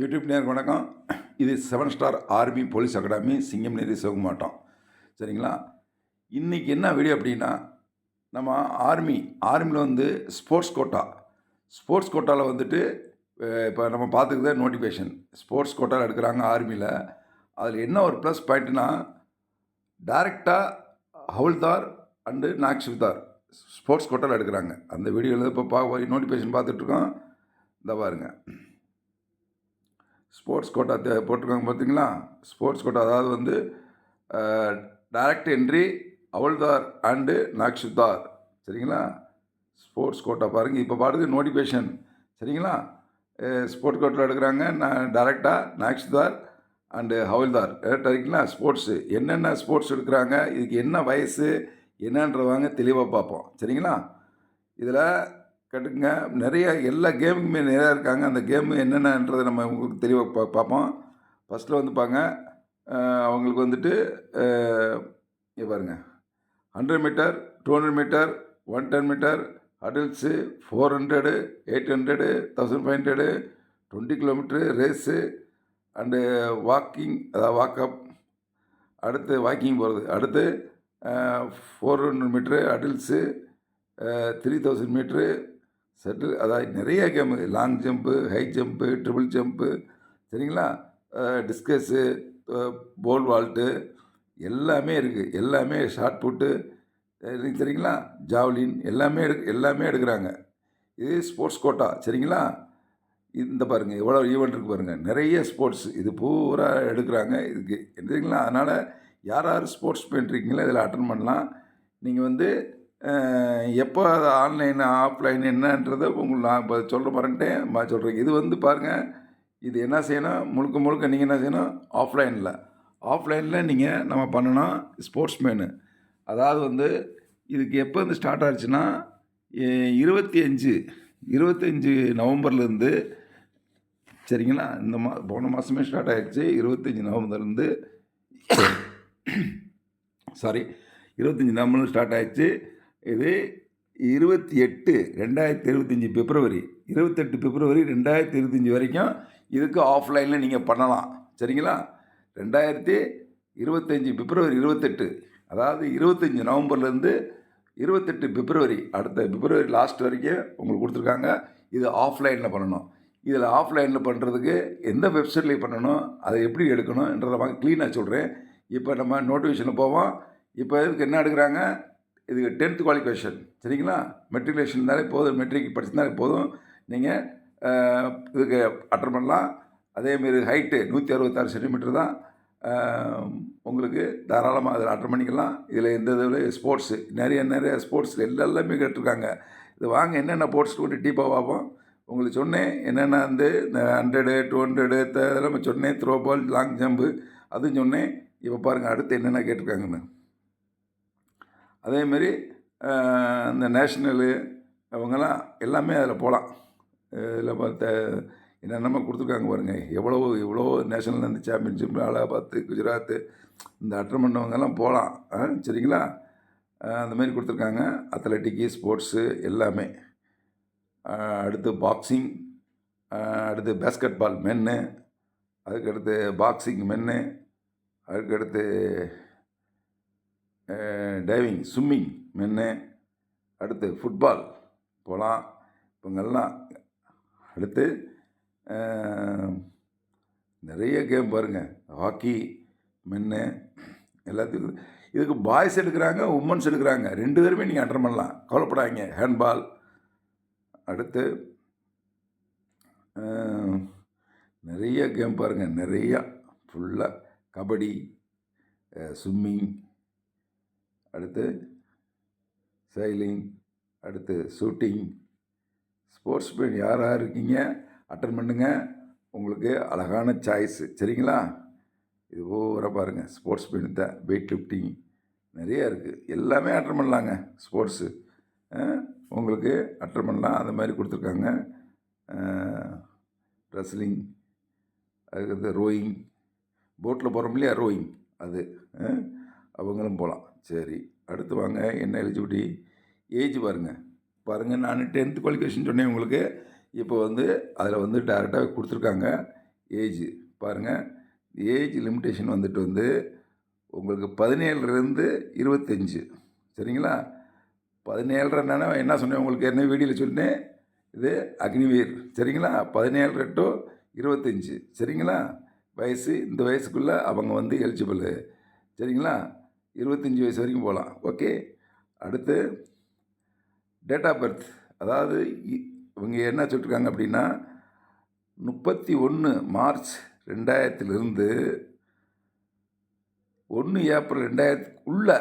YouTube நேர் வணக்கம். இது seven star army police academy. சிங்கம் நேரி சிவகுமாட்டம். சரிங்களா? இன்றைக்கி என்ன வீடியோ அப்படின்னா நம்ம ஆர்மி ஆர்மியில் வந்து ஸ்போர்ட்ஸ் கோட்டா. ஸ்போர்ட்ஸ் கோட்டாவில் வந்துட்டு இப்போ நம்ம பார்த்துக்குத நோட்டிஃபிகேஷன். ஸ்போர்ட்ஸ் கோட்டாவில் எடுக்கிறாங்க ஆர்மியில் அதில் என்ன ஒரு ப்ளஸ் பாயிண்ட்னா டேரெக்டாக ஹவுல்தார் அண்டு நாக்ஷிப்தார் ஸ்போர்ட்ஸ் கோட்டாவில் எடுக்கிறாங்க. அந்த வீடியோவில் இப்போ பா நோட்டிஃபிகேஷன் பார்த்துட்ருக்கோம் இந்த பாருங்க. ஸ்போர்ட்ஸ் கோட்டா தே- போட்டிருக்காங்க பார்த்தீங்களா? ஸ்போர்ட்ஸ் கோட்டா அதாவது வந்து டைரக்ட் என்ட்ரி அவல்தார் அண்டு நாக்ஷுதார். சரிங்களா? ஸ்போர்ட்ஸ் கோட்டா பாருங்கள் இப்போ பாடுது நோட்டிஃபிகேஷன் சரிங்களா? ஸ்போர்ட்ஸ் கோட்டில் எடுக்கிறாங்க. நான் டேரெக்டாக நாக்ஷுதார் அண்டு ஹவல்தார் சரிங்களா ஸ்போர்ட்ஸு. என்னென்ன ஸ்போர்ட்ஸ் எடுக்கிறாங்க? இதுக்கு என்ன வயசு? என்னன்றவாங்க தெளிவாக பார்ப்போம். சரிங்களா? இதில் கட்டுங்க. நிறைய எல்லா கேமுக்குமே நிறையா இருக்காங்க. அந்த கேமு என்னென்னன்றதை நம்ம உங்களுக்கு தெளிவாக பா பார்ப்போம். ஃபஸ்ட்டில் வந்து பாங்க அவங்களுக்கு வந்துட்டு இங்கே பாருங்கள் பாருங்க hundred metre two hundred metre one ten metre adults four hundred eight hundred thousand five hundred twenty kilometre race and walking அதாவது வாக்கப் அடுத்து வாக்கிங் போகிறது அடுத்து four hundred metre adults three thousand metre settle அதாவது நிறைய game long jump high jump triple jump சரிங்களா? Discus pole vault எல்லாமே இருக்குது எல்லாமே ஷார்ட் புட்டு சரிங்களா? ஜாவ்லின் எல்லாமே எடு எல்லாமே எடுக்கிறாங்க. இது ஸ்போர்ட்ஸ் கோட்டா சரிங்களா? இந்த பாருங்கள் எவ்வளோ ஈவெண்ட் இருக்குது பாருங்கள் நிறைய ஸ்போர்ட்ஸ் இது பூரா எடுக்கிறாங்க இதுக்கு சரிங்களா? அதனால் யார் யார் ஸ்போர்ட்ஸ் பண்ணுறீங்களோ இதில் அட்டன் பண்ணலாம். நீங்கள் வந்து எப்போ அது ஆன்லைன் ஆஃப்லைன் என்னன்றதை உங்களுக்கு நான் இப்போ சொல்ல மறந்துட்டேன் நான் சொல்கிறேன் இது வந்து பாருங்கள் இது என்ன செய்யணும்? முழுக்க முழுக்க நீங்கள் என்ன செய்யணும்? ஆஃப்லைனில். ஆஃப்லைனில் நீங்கள் நம்ம பண்ணணும் ஸ்போர்ட்ஸ் மேனு. அதாவது வந்து இதுக்கு எப்போ வந்து ஸ்டார்ட் ஆச்சுன்னா இருபத்தி அஞ்சு இருபத்தஞ்சி நவம்பர்லேருந்து சரிங்களா? இந்த மா போன மாதமே ஸ்டார்ட் ஆகிடுச்சு இருபத்தஞ்சி நவம்பர்லேருந்து சாரி இருபத்தஞ்சி நவம்பர் ஸ்டார்ட் ஆயிடுச்சு. இது இருபத்தி எட்டு ரெண்டாயிரத்தி இருபத்தஞ்சி பிப்ரவரி. இருபத்தெட்டு பிப்ரவரி ரெண்டாயிரத்தி இருபத்தஞ்சி வரைக்கும் இதுக்கு ஆஃப்லைனில் நீங்கள் பண்ணலாம். சரிங்களா? ரெண்டாயிரத்தி இருபத்தஞ்சி பிப்ரவரி இருபத்தெட்டு அதாவது இருபத்தஞ்சி நவம்பர்லேருந்து இருபத்தெட்டு பிப்ரவரி அடுத்த பிப்ரவரி லாஸ்ட் வரைக்கும் உங்களுக்கு கொடுத்துருக்காங்க. இது ஆஃப்லைனில் பண்ணணும். இதில் ஆஃப்லைனில் பண்ணுறதுக்கு எந்த வெப்சைட்லேயே பண்ணணும் அதை எப்படி எடுக்கணும்ன்றதை வாங்க க்ளீனாக சொல்கிறேன் இப்போ நம்ம நோட்டிஃபிகேஷனில் போவோம். இப்போ இதுக்கு என்ன எடுக்கிறாங்க? இது டென்த் குவாலிஃபிகேஷன். சரிங்களா? மெட்ரிகுலேஷன் இருந்தாலே போதும். மெட்ரிக் படிச்சிருந்தாலே போதும். நீங்கள் இதுக்கு அட்டன் பண்ணலாம். அதேமாரி ஹைட்டு நூற்றி அறுபத்தாறு சென்டிமீட்டர் தான். உங்களுக்கு தாராளமாக அதில் அட்டன் பண்ணிக்கலாம். இதில் எந்த இதில் ஸ்போர்ட்ஸு நிறைய நிறைய ஸ்போர்ட்ஸில் எல்லாமே கேட்டிருக்காங்க. இது வாங்க என்னென்ன ஸ்போர்ட்ஸ் கொண்டு டீப்பாக பார்ப்போம். உங்களுக்கு சொன்னேன் என்னென்ன வந்து இந்த ஹண்ட்ரடு டூ ஹண்ட்ரடு இதெல்லாம் சொன்னேன். த்ரோ பால் லாங் ஜம்பு அதுவும் சொன்னேன். இப்போ பாருங்கள் அடுத்து என்னென்ன கேட்டிருக்காங்கன்னு. அதேமாரி இந்த நேஷ்னலு அவங்கெல்லாம் எல்லாமே அதில் போகலாம் இதில் பார்த்த என்னென்னமோ கொடுத்துருக்காங்க பாருங்கள் எவ்வளோ எவ்வளோ நேஷனல் சாம்பியன்ஷிப் அலகாபாத்து குஜராத்து இந்த அட்டன் பண்ணவங்கெல்லாம் போகலாம் ஆ, சரிங்களா அந்தமாரி அந்த மாதிரி கொடுத்துருக்காங்க. அத்லட்டிக்கு ஸ்போர்ட்ஸு எல்லாமே. அடுத்து பாக்ஸிங் அடுத்து பேஸ்கெட் பால் மென்னு அதுக்கடுத்து பாக்ஸிங் மென்னு அதுக்கடுத்து டைவிங் ஸ்விம்மிங் மென்னு. அடுத்து ஃபுட்பால் போகலாம் இவங்கெல்லாம் அடுத்து நிறைய கேம் பாருங்கள் ஹாக்கி மென்னு. எல்லாத்துக்கும் இதுக்கு பாய்ஸ் எடுக்கிறாங்க உமன்ஸ் எடுக்கிறாங்க. ரெண்டு பேருமே நீங்கள் அட்டன் பண்ணலாம். கவலைப்படாதீங்க. ஹேண்ட்பால் அடுத்து நிறைய கேம் பாருங்கள் நிறையா ஃபுல்லாக கபடி ஸ்விம்மிங் அடுத்து சைலிங் அடுத்து ஷூட்டிங் ஸ்போர்ட்ஸ் மேன் யார் யார் இருக்கீங்க? அட்டன் பண்ணுங்க. உங்களுக்கு அழகான சாய்ஸு சரிங்களா? இது பூரா பாருங்கள் ஸ்போர்ட்ஸ் மேன் தான் வெயிட் லிஃப்டிங் நிறையா இருக்குது எல்லாமே அட்டன் பண்ணலாங்க. ஸ்போர்ட்ஸு உங்களுக்கு அட்டன் பண்ணலாம். அந்த மாதிரி கொடுத்துருக்காங்க. ரெஸ்லிங் அதுக்கடுத்து ரோயிங் போட்டில் போகிறோம் இல்லையா? ரோயிங் அது அவங்களும் போகலாம் சரி அடுத்து வாங்க. என்ன எலிஜிபிலிட்டி ஏஜ் பாருங்கள் பாருங்கள் நான் டென்த்து குவாலிஃபிகேஷன் சொன்னேன் உங்களுக்கு. இப்போ வந்து அதில் வந்து டேரெக்டாக கொடுத்துருக்காங்க. ஏஜ் பாருங்கள் ஏஜ் லிமிட்டேஷன் வந்துட்டு வந்து உங்களுக்கு பதினேழுலேருந்து இருபத்தஞ்சி. சரிங்களா? பதினேழுனா என்ன சொன்னேன் உங்களுக்கு? என்ன வீடியோவில் சொன்னேன் இது அக்னிவீர். சரிங்களா? பதினேழு டு இருபத்தஞ்சி. சரிங்களா? வயசு இந்த வயசுக்குள்ளே அவங்க வந்து எலிஜிபிள் சரிங்களா? இருபத்தஞ்சி வயசு வரைக்கும் போகலாம். ஓகே? அடுத்து டேட் ஆஃப் பர்த் அதாவது இ- இவங்க என்ன சொல்லியிருக்காங்க அப்படின்னா முப்பத்தி ஒன்று மார்ச் ரெண்டாயிரத்துலேருந்து ஒன்று ஏப்ரல் ரெண்டாயிரத்துக்குள்ளே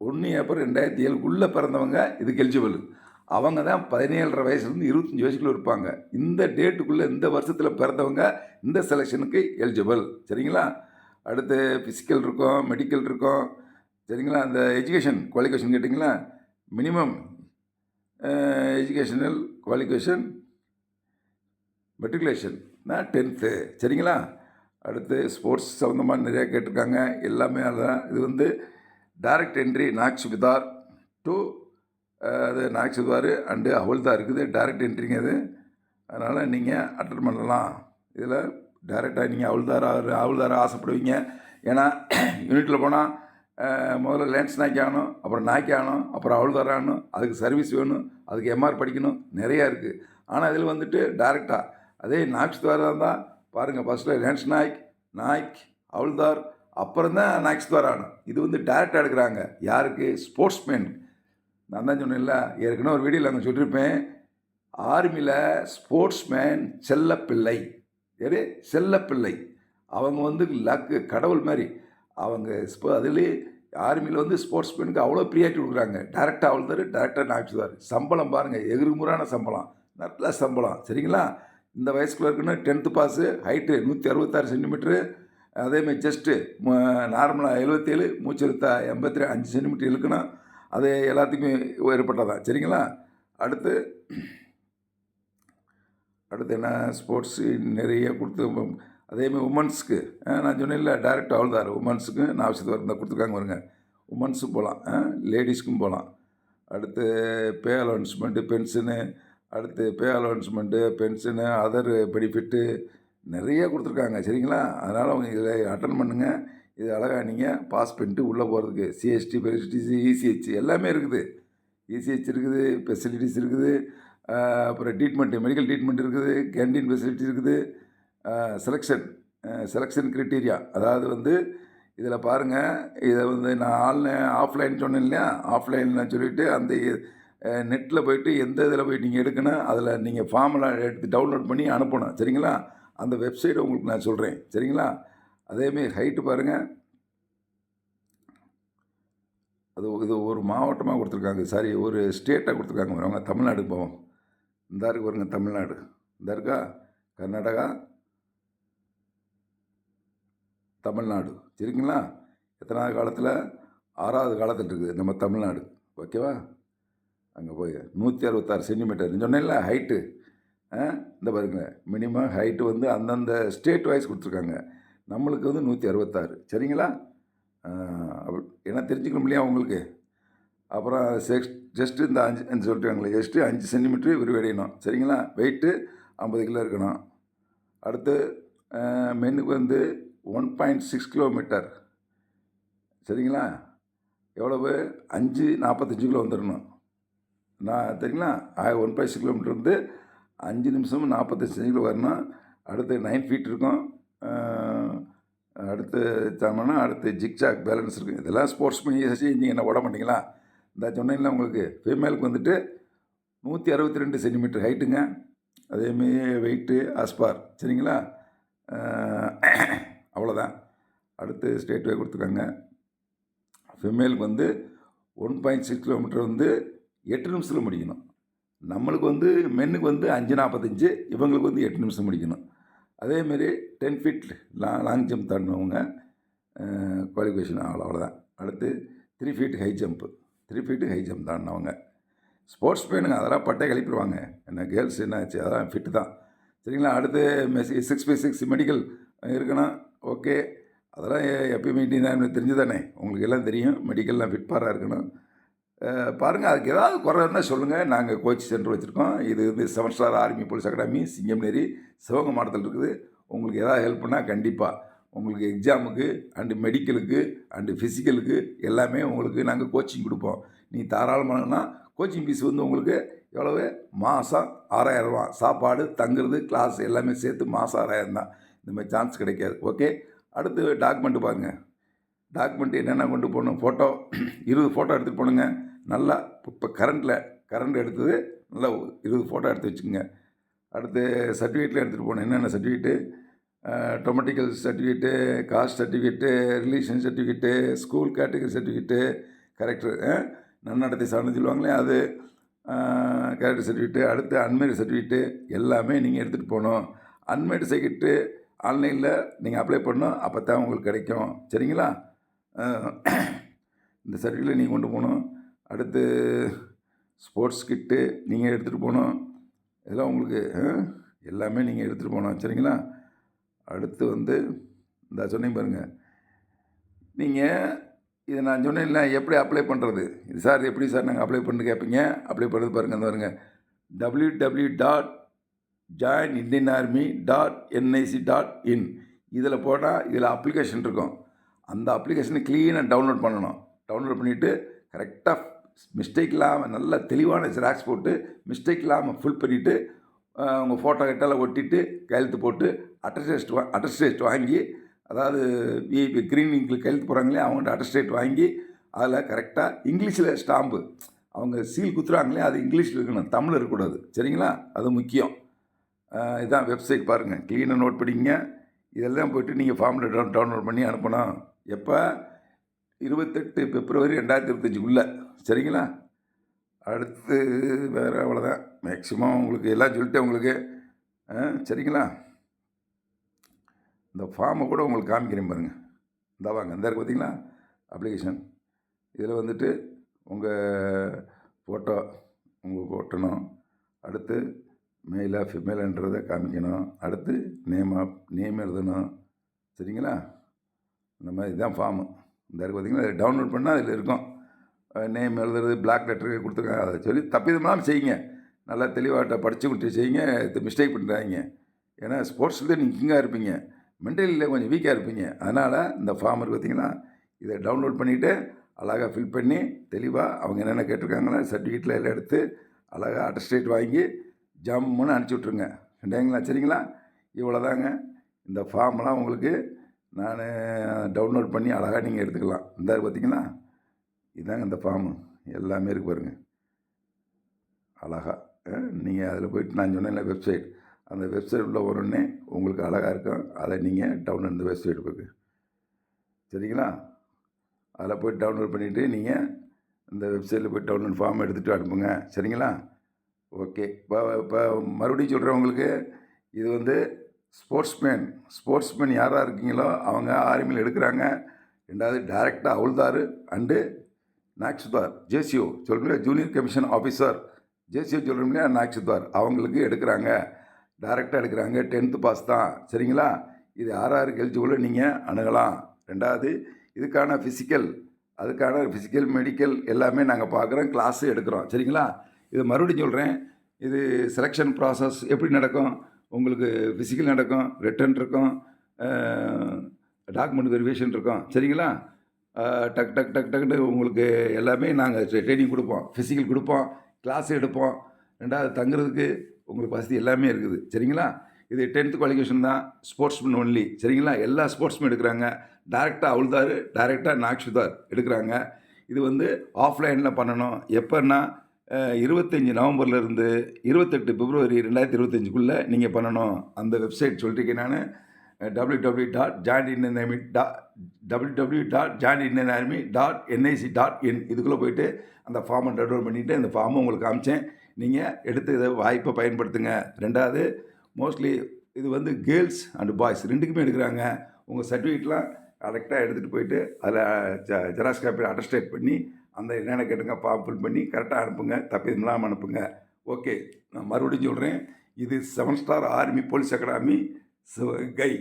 ஒன்று ஏப்ரல் ரெண்டாயிரத்தி ஏழுக்குள்ளே பிறந்தவங்க இதுக்கு எலிஜிபிள் அவங்க தான் பதினேழரை வயசுலேருந்து இருபத்தஞ்சி வயசுக்குள்ளே இருப்பாங்க. இந்த டேட்டுக்குள்ளே இந்த வருஷத்தில் பிறந்தவங்க இந்த செலெக்ஷனுக்கு எலிஜிபிள் சரிங்களா? அடுத்து ஃபிசிக்கல் இருக்கும் மெடிக்கல் இருக்கும். சரிங்களா? அந்த எஜுகேஷன் குவாலிஃபிகேஷன் கேட்டிங்களா? மினிமம் எஜுகேஷனல் குவாலிஃபிகேஷன் மெட்ரிகுலேஷன் நான் டென்த்து சரிங்களா? அடுத்து ஸ்போர்ட்ஸ் சம்மந்தமாக நிறையா கேட்டிருக்காங்க. எல்லாமே அதுதான் இது வந்து டைரக்ட் என்ட்ரி நாக்ஸ் விதார் டு அது நாக்ஸ் விதார் அண்டு அவல்தான் இருக்குது டைரக்ட் என்ட்ரிங்க அது. அதனால் நீங்கள் அட்டன் பண்ணலாம். இதில் டைரெக்டாக நீங்கள் அவள்தார அவள்தார ஆசைப்படுவீங்க. ஏன்னா யூனிட்டில் போனால் முதல்ல லேன்ஸ் நாய்க்கு ஆகணும் அப்புறம் நாய்க்கு ஆகணும் அப்புறம் அவள்தார ஆகணும் அதுக்கு சர்வீஸ் வேணும் அதுக்கு எம்ஆர் படிக்கணும் நிறையா இருக்குது ஆனால் இதில் வந்துட்டு டைரெக்டாக அதே நாக்ஸ் துவாரா இருந்தால் பாருங்கள் ஃபஸ்ட்டில் லேன்ஸ் நாய்க் நாய்க் அவள்தார் அப்புறம் தான் நாக்ஸ் துவாரா இது வந்து டேரெக்டாக எடுக்கிறாங்க. யாருக்கு? ஸ்போர்ட்ஸ்மேன் நான் தான் சொன்னேன்ல ஏற்கனவே ஒரு வீடியோவில் அங்கே சொல்லியிருப்பேன் ஆர்மியில் ஸ்போர்ட்ஸ்மேன் செல்லப்பிள்ளை. எது செல்லப்பிள்ளை அவங்க வந்து லக்கு கடவுள் மாதிரி. அவங்க ஸ்போ அதுலேயே ஆர்மியில் வந்து ஸ்போர்ட்ஸ் மேனுக்கு அவ்வளோ ப்ரியாரிட்டி கொடுக்குறாங்க. டேரெக்டாக அவ்வளோ டேரெக்டாக நாய்ச்சுவார் சம்பளம் பாருங்கள் எதிர்முறான சம்பளம். நல்ல சம்பளம் சரிங்களா? இந்த வயசுக்குள்ள இருக்குன்னு டென்த்து பாஸு ஹைட்டு நூற்றி அறுபத்தாறு சென்டிமீட்ரு அதேமாதிரி ஜஸ்ட்டு நார்மலாக எழுபத்தேழு மூச்செழுத்தா எண்பத்தி அஞ்சு சென்டிமீட்டர் இழுக்கணும். அது எல்லாத்துக்குமே ஏற்பட்டதான் சரிங்களா? அடுத்து அடுத்து என்ன ஸ்போர்ட்ஸு நிறைய கொடுத்து அதேமாதிரி உமன்ஸுக்கு நான் சொன்னேன்ல அவள் அவ்வளோதார் உமன்ஸுக்கு நான் அவசியத்தை இருந்தால் கொடுத்துருக்காங்க வருங்க உமன்ஸுக்கு போகலாம் லேடிஸ்க்கும் போகலாம். அடுத்து பே அலௌன்ஸ்மெண்ட்டு பென்ஷனு அடுத்து pay allowance pension other benefit நிறைய கொடுத்துருக்காங்க சரிங்களா? அதனால் அவங்க இதில் அட்டன் பண்ணுங்கள் இது அழகாக நீங்கள் பாஸ் பண்ணிட்டு உள்ளே போகிறதுக்கு சிஎஸ்டி பெசிலிட்டிஸ் இசிஹெச் எல்லாமே இருக்குது. இசிஹெச் இருக்குது ஃபெசிலிட்டிஸ் இருக்குது அப்புறம் ட்ரீட்மெண்ட்டு மெடிக்கல் ட்ரீட்மெண்ட் இருக்குது கேன்டீன் ஃபெசிலிட்டி இருக்குது. செலெக்ஷன் செலெக்ஷன் க்ரிட்டீரியா அதாவது வந்து இதில் பாருங்கள் இதை வந்து நான் ஆன்லைன் ஆஃப்லைன் சொன்னேன் இல்லையா? ஆஃப்லைனில் சொல்லிவிட்டு அந்த நெட்டில் போயிட்டு எந்த இதில் போய் நீங்கள் எடுக்கணும் அதில் நீங்கள் ஃபார்மெலாம் எடுத்து டவுன்லோட் பண்ணி அனுப்பணும். சரிங்களா? அந்த வெப்சைட் உங்களுக்கு நான் சொல்கிறேன். சரிங்களா? அதேமாரி ஹைட்டு பாருங்கள் அது இது ஒரு மாவட்டமாக கொடுத்துருக்காங்க. சாரி ஒரு ஸ்டேட்டாக கொடுத்துருக்காங்க. பாருங்க தமிழ்நாடு போவோம். இந்த இருக்கு வருங்க தமிழ்நாடு. இந்த இருக்கா? கர்நாடகா? தமிழ்நாடு. சரிங்களா? எத்தனாவது காலத்தில்? ஆறாவது காலத்தில் இருக்குது நம்ம தமிழ்நாடு. ஓகேவா? அங்கே போய் நூற்றி அறுபத்தாறு சென்டிமீட்டர் சொன்னேன்ல ஹைட்டு இந்த பாருங்க மினிமம் ஹைட்டு வந்து அந்தந்த ஸ்டேட் வைஸ் கொடுத்துருக்காங்க. நம்மளுக்கு வந்து நூற்றி அறுபத்தாறு. சரிங்களா? ஆஹ் ஏன்னா தெரிஞ்சுக்கணும் இல்லையா உங்களுக்கு? அப்புறம் செக்ஸ் ஜஸ்ட்டு இந்த அஞ்சு அஞ்சு சொல்லிட்டாங்களே ஜஸ்ட்டு அஞ்சு சென்டிமீட்ரு விரிவடையணும் சரிங்களா? வெயிட்டு ஐம்பது கிலோ இருக்கணும். அடுத்து மென்னுக்கு வந்து ஒன் பாயிண்ட் சிக்ஸ் கிலோமீட்டர் சரிங்களா? எவ்வளவு? அஞ்சு நாற்பத்தஞ்சு கிலோ வந்துடணும். நான் தெரியுங்களா ஒன் பாயிண்ட் சிக்ஸ் கிலோமீட்டர் வந்து அஞ்சு நிமிஷம் நாற்பத்தஞ்சு கிலோ வரணும். அடுத்து நைன் ஃபீட் இருக்கும். அடுத்து தாமனா அடுத்து ஜிக்ஜாக் பேலன்ஸ் இருக்குது இதெல்லாம் ஸ்போர்ட்ஸ் பண்ணி நீங்கள் என்ன ஓட மாட்டீங்களா இந்த சொன்னேன்ல உங்களுக்கு. ஃபீமேலுக்கு வந்துட்டு நூற்றி அறுபத்தி ரெண்டு சென்டிமீட்டர் ஹைட்டுங்க அதேமாரி வெயிட்டு ஆஸ்பார் சரிங்களா? அவ்வளோதான் அடுத்து ஸ்டேட்வே கொடுத்துருக்காங்க. ஃபீமேலுக்கு வந்து ஒன் பாயிண்ட் சிக்ஸ் கிலோமீட்டர் வந்து எட்டு நிமிஷத்தில் முடிக்கணும். நம்மளுக்கு வந்து மென்னுக்கு வந்து அஞ்சு நாற்பத்தஞ்சு இவங்களுக்கு வந்து எட்டு நிமிஷம் முடிக்கணும். அதேமாரி டென் ஃபீட் லா லாங் ஜம்ப் தாண்டினவங்க குவாலிஃபிகேஷன் அவ்வளோ அவ்வளோதான் அடுத்து three feet high jump three feet high jump தாண்டினவங்க. Sports மேனுங்க அதெல்லாம் பட்டே கழிப்பிடுவாங்க. என்ன கேர்ள்ஸ் என்ன ஆச்சு? அதெல்லாம் ஃபிட்டு தான். சரிங்களா? அடுத்து மெஸ் சிக்ஸ் பை சிக்ஸ் மெடிக்கல் இருக்கணும். ஓகே. அதெல்லாம் எப்பயுமே இண்டியன் தெரிஞ்சு தானே உங்களுக்கு எல்லாம் தெரியும். மெடிக்கல்லாம் ஃபிட்பாராக இருக்கணும். பாருங்கள் அதுக்கு ஏதாவது குறை இருந்தால் சொல்லுங்கள் நாங்கள் கோச் சென்டர் வச்சுருக்கோம். இது வந்து seven star army police academy Singamneri Sivaganga மாவட்டத்தில் இருக்குது. உங்களுக்கு எதாவது ஹெல்ப் பண்ணால் கண்டிப்பாக உங்களுக்கு எக்ஸாமுக்கு அண்டு மெடிக்கலுக்கு அண்டு ஃபிசிக்கலுக்கு எல்லாமே உங்களுக்கு நாங்கள் கோச்சிங் கொடுப்போம். நீ தாராளமானா கோச்சிங் ஃபீஸ் வந்து உங்களுக்கு எவ்வளவு? மாதம் ஆறாயிரரூவா சாப்பாடு தங்குறது கிளாஸ் எல்லாமே சேர்த்து மாதம் ஆறாயிரம் தான். இந்த மாதிரி சான்ஸ் கிடைக்காது. ஓகே அடுத்து டாக்குமெண்ட்டு பாருங்கள் டாக்குமெண்ட் என்னென்ன கொண்டு போகணும்? ஃபோட்டோ இருபது ஃபோட்டோ எடுத்துகிட்டு போகணுங்க. நல்லா இப்போ கரண்டில் கரண்ட் எடுத்தது நல்லா இருபது ஃபோட்டோ எடுத்து வச்சுக்கோங்க. அடுத்து சர்டிஃபிகேட்டில் எடுத்துகிட்டு போகணும் என்னென்ன certificate டொமட்டிக்கல் certificate caste certificate religion certificate school category certificate character நன்னடத்தை சார்ந்து சொல்லுவாங்களே அது கேரக்டர் சர்டிஃபிகேட்டு அடுத்து அன்மேரிட் சர்டிஃபிகேட்டு எல்லாமே நீங்கள் எடுத்துகிட்டு போகணும். அன்மேரிட் சர்டிஃபிகேட்டு ஆன்லைனில் நீங்கள் அப்ளை பண்ணணும் அப்போ தான் உங்களுக்கு கிடைக்கும். சரிங்களா? இந்த சர்டிஃபிகேட்டில் நீங்கள் கொண்டு போகணும். அடுத்து ஸ்போர்ட்ஸ் கிட்டு நீங்கள் எடுத்துகிட்டு போகணும். இதெல்லாம் உங்களுக்கு எல்லாமே நீங்கள் எடுத்துகிட்டு போகணும். சரிங்களா? அடுத்து வந்து இந்த சொன்னீங்க பாருங்கள் நீங்கள் இதை நான் சொன்னேன்ல எப்படி அப்ளை பண்ணுறது இது சார் எப்படி சார் நாங்கள் அப்ளை பண்ணி கேட்பீங்க அப்ளை பண்ணுறது பாருங்கள் அந்த பாருங்கள் W W dot join Indian army dot NIC dot in இதில் போட்டால் இதில் அப்ளிகேஷன் இருக்கும். அந்த அப்ளிகேஷனை க்ளீனாக டவுன்லோட் பண்ணணும். டவுன்லோட் பண்ணிவிட்டு கரெக்டாக மிஸ்டேக் இல்லாமல் நல்ல தெளிவான ஜெராக்ஸ் போட்டு மிஸ்டேக் இல்லாமல் ஃபில் பண்ணிவிட்டு உங்கள் ஃபோட்டோ கிட்டலாம் ஒட்டிட்டு கையெழுத்து போட்டு அட்டஸ்டேட் வா அட்டஸ்டேட் வாங்கி அதாவது விஐபி க்ரீன் இங்கில் கையெழுத்து போகிறாங்களே அவங்கள்ட்ட அட்டஸ்டேட் வாங்கி அதில் கரெக்டாக இங்கிலீஷில் ஸ்டாம்பு அவங்க சீல் குத்துறாங்களே அது இங்கிலீஷில் இருக்கணும் தமிழ் இருக்கக்கூடாது. சரிங்களா? அது முக்கியம். இதுதான் இதான் வெப்சைட் பாருங்கள் க்ளீனாக நோட் பண்ணிங்க இதெல்லாம் போய்ட்டு நீங்கள் ஃபார்மில் டவுன் டவுன்லோட் பண்ணி அனுப்பணும். எப்போ? இருபத்தெட்டு பிப்ரவரி ரெண்டாயிரத்தி இருபத்தஞ்சுக்குள்ளே சரிங்களா? அடுத்து வேறு அவ்வளோதான் மேக்ஸிமம் உங்களுக்கு எல்லாம் சொல்லிட்டேன் உங்களுக்கு. சரிங்களா? இந்த ஃபார்மை கூட உங்களுக்கு காமிக்கிறேன் பாருங்கள் இந்த வாங்க இந்த பார்த்தீங்களா அப்ளிகேஷன் இதில் வந்துட்டு உங்கள் ஃபோட்டோ உங்களுக்கு ஒட்டணும் அடுத்து மேலா ஃபிமேலன்றதை காமிக்கணும். அடுத்து நேம் ஆப் நேம் எழுதணும். சரிங்களா? இந்த மாதிரி தான் ஃபார்மு இந்த இருக்கு டவுன்லோட் பண்ணால் அதில் இருக்கும். நேம் எழுதுறது பிளாக் லெட்டருக்கு கொடுத்துருக்காங்க. அதை சொல்லி தப்பிதமாக செய்யுங்க. நல்லா தெளிவாட்ட படித்து கொடுத்து செய்யுங்க. இது மிஸ்டேக் பண்ணுறாங்க ஏன்னா ஸ்போர்ட்ஸில் நீங்கள் கிங்காக இருப்பீங்க. மென்டலில் கொஞ்சம் வீக்காக இருப்பீங்க. அதனால் இந்த ஃபார்ம் பார்த்தீங்கன்னா இதை டவுன்லோட் பண்ணிவிட்டு அழகாக ஃபில் பண்ணி தெளிவாக அவங்க என்னென்ன கேட்டிருக்காங்களோ சர்டிஃபிகேட்டில் எல்லாம் எடுத்து அழகாக அட்டஸ்டேட் வாங்கி ஜம்முன்னு அனுப்பிச்சி விட்ருங்க ரெண்டாங்களா சரிங்களா? இவ்வளோதாங்க இந்த ஃபார்ம்லாம் உங்களுக்கு நான் டவுன்லோட் பண்ணி அழகாக நீங்கள் எடுத்துக்கலாம். இந்த இருக்கு பார்த்தீங்களா இதாங்க இந்த ஃபார்மு எல்லாமே இருக்கு பாருங்கள் அழகாக நீங்கள் அதில் போயிட்டு நான் சொன்னேன்ல வெப்சைட் அந்த வெப்சைட் உள்ள வரணுன்னே உங்களுக்கு அழகாக இருக்கும். அதை நீங்கள் டவுன்லோட் இந்த வெப்சைட் போய்க்கு சரிங்களா? அதில் போய் டவுன்லோட் பண்ணிவிட்டு நீங்கள் இந்த வெப்சைட்டில் போய் டவுன்லோட் ஃபார்ம் எடுத்துகிட்டு அனுப்புங்க. சரிங்களா? ஓகே இப்போ இப்போ மறுபடியும் சொல்கிறேன் உங்களுக்கு. இது வந்து ஸ்போர்ட்ஸ்மேன். ஸ்போர்ட்ஸ்மேன் யாராக இருக்கீங்களோ அவங்க ஆர்மியில் எடுக்கிறாங்க. ரெண்டாவது டைரக்டாக அவுல்தார் அண்டு நாக்சுதார் ஜேசிஓ சொல்கிறீங்களா ஜூனியர் கமிஷன் ஆஃபீஸர். ஜேசிஓ சொல்கிறோம்லையா நாக்சுதார் அவங்களுக்கு எடுக்கிறாங்க. டைரெக்டாக எடுக்கிறாங்க. டென்த்து பாஸ் தான். சரிங்களா? இது ஆர்ஆருக்கு எலிஜிபிள் நீங்கள் அணுகலாம். ரெண்டாவது இதுக்கான ஃபிசிக்கல் அதுக்கான ஃபிசிக்கல் மெடிக்கல் எல்லாமே நாங்கள் பார்க்குறோம் கிளாஸு எடுக்கிறோம். சரிங்களா? இது மறுபடியும் சொல்கிறேன் இது செலெக்ஷன் ப்ராசஸ் எப்படி நடக்கும்? உங்களுக்கு ஃபிசிக்கல் நடக்கும் ரிட்டன் இருக்கும் டாக்குமெண்ட் வெரிஃபிகேஷன் இருக்கும். சரிங்களா? டக் டக் டக் டக்னு உங்களுக்கு எல்லாமே நாங்கள் ட்ரைனிங் கொடுப்போம். ஃபிசிக்கல் கொடுப்போம் கிளாஸ் எடுப்போம். ரெண்டாவது தங்குறதுக்கு உங்களுக்கு வசதி எல்லாமே இருக்குது. சரிங்களா? இது டென்த்து குவாலிஃபிகேஷன் தான் ஸ்போர்ட்ஸ்மேன் ஒன்லி சரிங்களா? எல்லா ஸ்போர்ட்ஸ்மேன் எடுக்கிறாங்க. டேரெக்டாக அவுல்தார் டேரெக்டாக நாக்ஷுதார் எடுக்கிறாங்க. இது வந்து ஆஃப்லைனில் பண்ணணும். எப்போன்னா இருபத்தஞ்சி நவம்பர்லேருந்து இருபத்தெட்டு பிப்ரவரி ரெண்டாயிரத்தி இருபத்தஞ்சுக்குள்ளே நீங்கள் பண்ணணும். அந்த வெப்சைட் சொல்லிட்டுருக்கேன் நான். W W dot joint Indian army dot W W dot joint Indian army dot NIC dot in இதுக்குள்ளே போயிட்டு அந்த ஃபார்மை டவுன்லோட் பண்ணிவிட்டு அந்த ஃபார்மை உங்களுக்கு காமிச்சேன். நீங்கள் எடுத்து இதை வாய்ப்பை பயன்படுத்துங்க. ரெண்டாவது மோஸ்ட்லி இது வந்து கேர்ள்ஸ் அண்ட் பாய்ஸ் ரெண்டுக்குமே எடுக்கிறாங்க. உங்கள் சர்டிஃபிகேட்லாம் கரெக்டாக எடுத்துகிட்டு போயிட்டு அதில் ஜெராக்ஸ் காப்பி அட்டஸ்டேட் பண்ணி அந்த என்னென்ன கேட்டுங்க ஃபார்ம் ஃபில் பண்ணி கரெக்டாக அனுப்புங்க தப்பு இல்லாமல் அனுப்புங்க. ஓகே நான் மறுபடியும் சொல்கிறேன் இது seven star army police academy கை.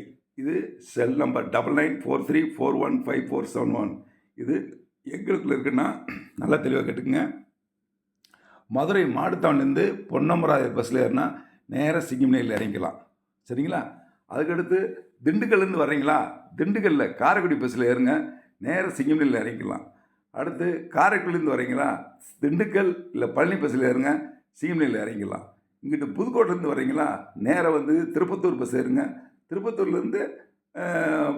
இது cell number double nine four three four one five four seven one இது எங்களுக்குள்ள இருக்குன்னா நல்லா தெளிவாக கேட்டுக்குங்க. மதுரை மாடுத்தாண்டிலேருந்து பொன்னமராய பஸ்ஸில் ஏறினா நேராக சிங்கிமனையில் இறங்கிக்கலாம். சரிங்களா? அதுக்கடுத்து திண்டுக்கல்லேருந்து வர்றீங்களா? திண்டுக்கல்லில் காரைக்குடி பஸ்ஸில் ஏறுங்க நேராக சிங்கம்னில் இறங்கிக்கலாம். அடுத்து காரைக்குடிலேருந்து வரீங்களா? திண்டுக்கல் இல்லை பழனி பஸ்ஸில் ஏறுங்க சீமலையில் இறங்கிக்கலாம் இங்கிட்டு புதுக்கோட்டையிலேருந்து வரீங்களா? நேராக வந்து திருப்பத்தூர் பஸ் ஏறுங்க. திருப்பத்தூர்லேருந்து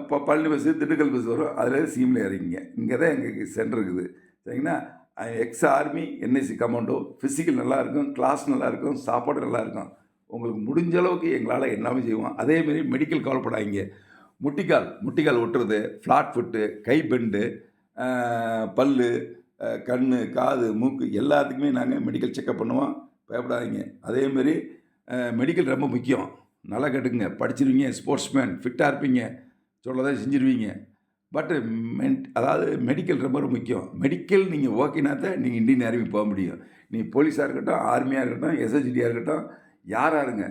இப்போ பழனி பஸ்ஸு திண்டுக்கல் பஸ் வரும். அதில் சீமில் இறங்கிங்க. இங்கே தான் எங்களுக்கு சென்டர் இருக்குது. சரிங்களா? Ex army NSC commando physical நல்லாயிருக்கும் கிளாஸ் நல்லாயிருக்கும் சாப்பாடு நல்லாயிருக்கும். உங்களுக்கு முடிஞ்ச அளவுக்கு எங்களால் எல்லாமே செய்வோம். அதேமாரி மெடிக்கல் கவலைப்படாதீங்க. முட்டிக்கால் முட்டிக்கால் ஒட்டுறது ஃப்ளாட் ஃபுட்டு கை பெண்டு பல் கண் காது மூக்கு எல்லாத்துக்குமே நாங்கள் மெடிக்கல் செக்கப் பண்ணுவோம். பயப்படாதீங்க. அதேமாரி மெடிக்கல் ரொம்ப முக்கியம். நல்லா கேட்டுங்க படிச்சிருவீங்க ஸ்போர்ட்ஸ் மேன் ஃபிட்டாக இருப்பீங்க. சொல்லதான் செஞ்சுருவீங்க. பட்டு மென் அதாவது மெடிக்கல் ரொம்ப ரொம்ப முக்கியம். மெடிக்கல் நீங்கள் ஓகேனா தான் நீங்கள் இந்தியன் ஆர்மி போக முடியும். நீ போலீஸாக இருக்கட்டும் ஆர்மியாக இருக்கட்டும் எஸ்எஸ்டியாக இருக்கட்டும் யாராக இருங்க.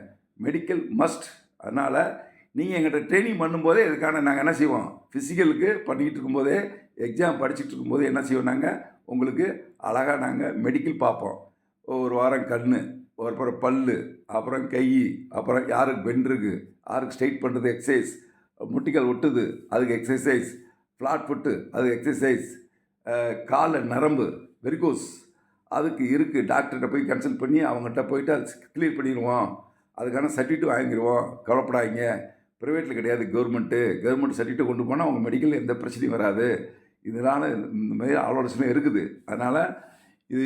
மெடிக்கல் மஸ்ட் அதனால் நீங்கள் எங்கிட்ட ட்ரைனிங் பண்ணும்போதே இதுக்கான நாங்கள் என்ன செய்வோம்? ஃபிசிக்கலுக்கு பண்ணிக்கிட்டு இருக்கும்போதே எக்ஸாம் படிச்சுட்டு இருக்கும்போது என்ன செய்வோம் நாங்கள் உங்களுக்கு அழகாக நாங்கள் மெடிக்கல் பார்ப்போம். ஒரு வாரம் கண் அப்புறம் பல் அப்புறம் கை அப்புறம் யாருக்கு பெண்ட் இருக்குது யாருக்கு ஸ்ட்ரைட் பண்ணுறது எக்ஸசைஸ் முட்டிக்கால் ஒட்டுது அதுக்கு எக்ஸசைஸ் ஃப்ளாட் ஃபுட்டு அதுக்கு எக்ஸசைஸ் காலில் நரம்பு வெரிகோஸ் அதுக்கு இருக்குது டாக்டர்கிட்ட போய் கன்சல்ட் பண்ணி அவங்ககிட்ட போயிட்டு அது கிளியர் பண்ணிடுவோம். அதுக்கான சர்டிஃபிகேட் வாங்கிடுவோம். கவலைப்படாதீங்க. ப்ரைவேட்டில் கிடையாது கவர்மெண்ட்டு கவர்மெண்ட் சர்டிஃபிகேட் கொண்டு போனால் அவங்க மெடிக்கலில் எந்த பிரச்சனையும் வராது. இதனால் இந்த மாதிரி ஆலோசனை இருக்குது. அதனால் இது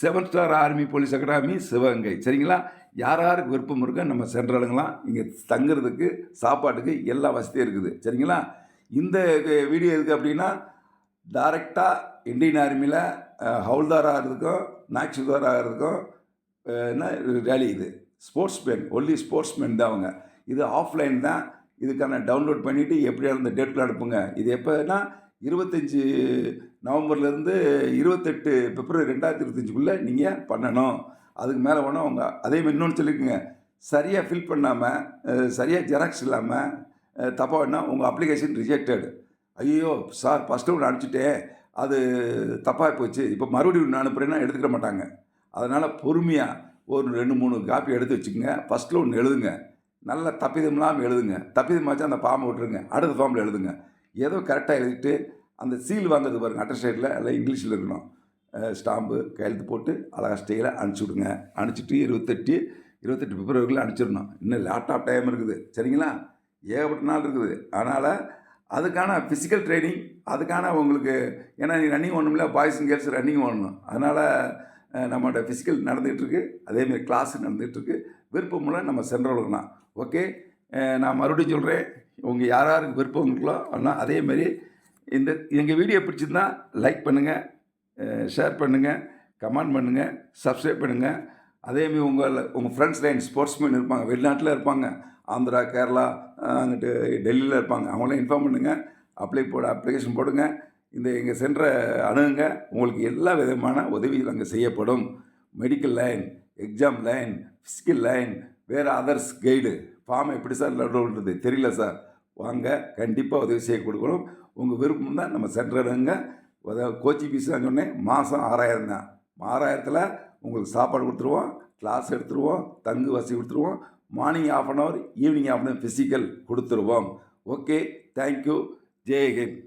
seven star army police academy Sivaganga. சரிங்களா? யார் யாருக்கு விருப்பம் இருக்கோ நம்ம சென்றாலுங்களாம் இங்கே தங்குறதுக்கு சாப்பாட்டுக்கு எல்லா வசதியும் இருக்குது. சரிங்களா? இந்த வீடியோ எதுக்கு அப்படின்னா டைரெக்டாக இந்தியன் ஆர்மியில் ஹவுல்தார் ஆகிறதுக்கும் நாக்சுதாராக ஆகிறதுக்கும் என்ன ரேலி இது. Sports man only sports man தான் அவங்க. இது ஆஃப்லைன் தான். இதுக்கான டவுன்லோட் பண்ணிவிட்டு எப்படியா இருந்த டேட்டில் அனுப்புங்க இது எப்போனா இருபத்தஞ்சி நவம்பர்லேருந்து இருபத்தெட்டு பிப்ரவரி ரெண்டாயிரத்தி இருபத்தஞ்சுக்குள்ளே நீங்கள் பண்ணணும். அதுக்கு மேலே வேணும் அவங்க அதே மாதிரி இன்னொன்று சொல்லியிருக்குங்க சரியாக ஃபில் பண்ணாமல் சரியாக ஜெராக்ஸ் இல்லாமல் தப்பாக வேணால் உங்கள் அப்ளிகேஷன் ரிஜெக்டட் ஐயோ சார் ஃபஸ்ட்டு ஒன்று அனுப்பிச்சிட்டேன் அது தப்பாக போச்சு. இப்போ மறுபடியும் ஒன்று அனுப்புகிறேன்னா எடுத்துக்கிற மாட்டாங்க. அதனால் பொறுமையாக ஒரு ரெண்டு மூணு காப்பி எடுத்து வச்சுக்கோங்க. ஃபஸ்ட்டில் ஒன்று எழுதுங்க. நல்ல தப்பிதம் இல்லாமல் எழுதுங்க. தப்பிதமாச்சும் அந்த ஃபார்மை விட்டுருங்க. அடுத்த ஃபார்மில் எழுதுங்க. ஏதோ கரெக்டாக எழுதிட்டு அந்த சீல் வாங்குறது பாருங்கள் அட்டஸ்டேட்டில் எல்லாம் இங்கிலீஷில் இருக்கணும். ஸ்டாம்பு கையெழுத்து போட்டு அழகாக ஸ்டேயில் அனுப்பிச்சி விடுங்க. அனுப்பிச்சிட்டு இருபத்தெட்டு இருபத்தெட்டு பிப்ரவரிக்குள்ளே அனுப்பிச்சிடணும். இன்னும் லேப்டாப் டைம் இருக்குது சரிங்களா? ஏகப்பட்ட நாள் இருக்குது. அதனால் அதுக்கான ஃபிசிக்கல் ட்ரைனிங் அதுக்கான உங்களுக்கு ஏன்னா நீ ரன்னிங் ஓடணும்ல பாய்ஸ் அண்ட் கேர்ள்ஸ் ரன்னிங் ஓடணும். அதனால் நம்மளோட ஃபிசிக்கல் நடந்துகிட்ருக்கு அதேமாரி கிளாஸ் நடந்துகிட்ருக்கு விருப்பமுள்ள நம்ம சென்றவர்களாம் ஓகே? நான் மறுபடியும் சொல்கிறேன் உங்கள் யார் யாருக்கு விருப்பம் இருக்கோ ஆனால் அதேமாரி இந்த எங்கள் வீடியோ பிடிச்சிருந்தா லைக் பண்ணுங்கள் ஷேர் பண்ணுங்கள் கமெண்ட் பண்ணுங்கள் சப்ஸ்கிரைப் பண்ணுங்கள் அதேமாரி உங்கள் உங்கள் ஃப்ரெண்ட்ஸ் லைன் ஸ்போர்ட்ஸ்மேன் இருப்பாங்க வெளிநாட்டில் இருப்பாங்க ஆந்திரா கேரளா அங்கிட்டு டெல்லியில் இருப்பாங்க அவங்களாம் இன்ஃபார்ம் பண்ணுங்கள் அப்ளை போட அப்ளிகேஷன் போடுங்க இந்த எங்கள் சென்ற அணுகுங்க உங்களுக்கு எல்லா விதமான உதவிகள் அங்கே செய்யப்படும். Medical line exam line physical line வேறு அதர்ஸ் கைடு ஃபார்ம் எப்படி சார் லோடுன்றது தெரியல சார். வாங்க கண்டிப்பாக உதவி செய்ய கொடுக்கணும். உங்கள் விருப்பம் தான் நம்ம சென்றுடுங்க கோச்சிங் ஃபீஸ் தான் சொன்னேன் மாதம் ஆறாயிரம் தான். ஆறாயிரத்தில் உங்களுக்கு சாப்பாடு கொடுத்துருவோம் கிளாஸ் எடுத்துருவோம் தங்கு வசதி கொடுத்துருவோம். Morning half an hour evening half an hour physical கொடுத்துருவோம். Okay thank you Jai Hind.